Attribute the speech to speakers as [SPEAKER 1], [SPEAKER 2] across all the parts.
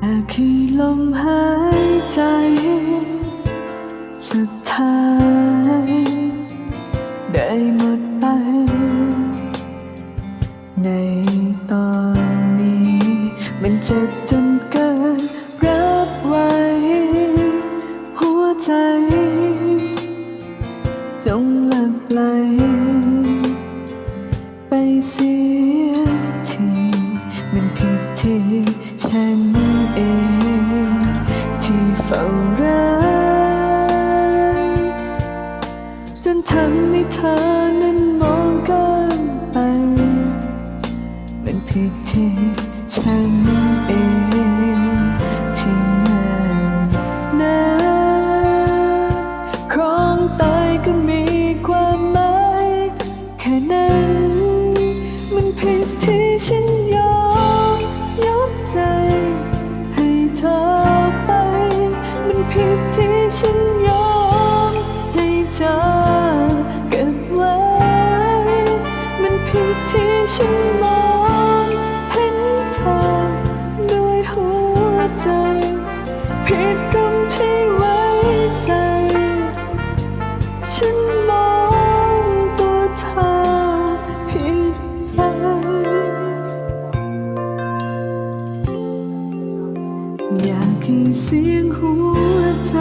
[SPEAKER 1] แค่คือลมหายใจสุดท้ายได้หมดไป ในตอนนี้ มันเจ็บจนเกินรับไว้ หัวใจ จงหลับไหลไปเสียทีมันผิดที่ฉัน เอง ที่เฝ้ารักจนทำให้เธอนั้นมองเกินไปมันผิดที่ฉัน เธอไป มันผิดที่ฉันยอมให้เธอเก็บไว้ มันผิดที่ฉันมองเห็นเธอด้วยหัวใจ ผิดก็ เสียงหัวใจ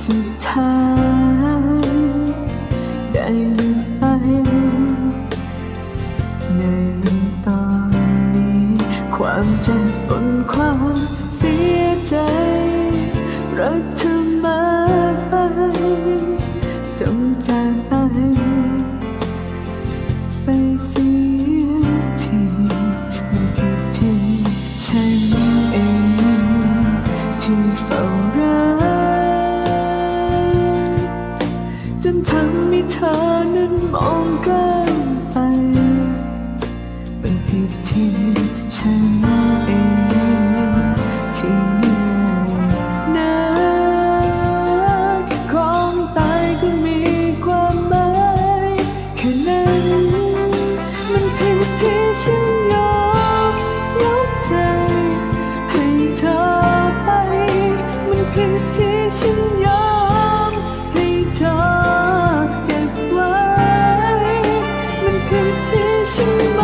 [SPEAKER 1] สุดท้ายได้ไปในตอนนี้ ความเจ็บบนความเสียใจ รักเธอ ที่เฝ้ารักจนทำให้เธอนั้นมองเกิน ที่ฉันยอมให้เธเก็บไว้ มันผิดที่ฉัน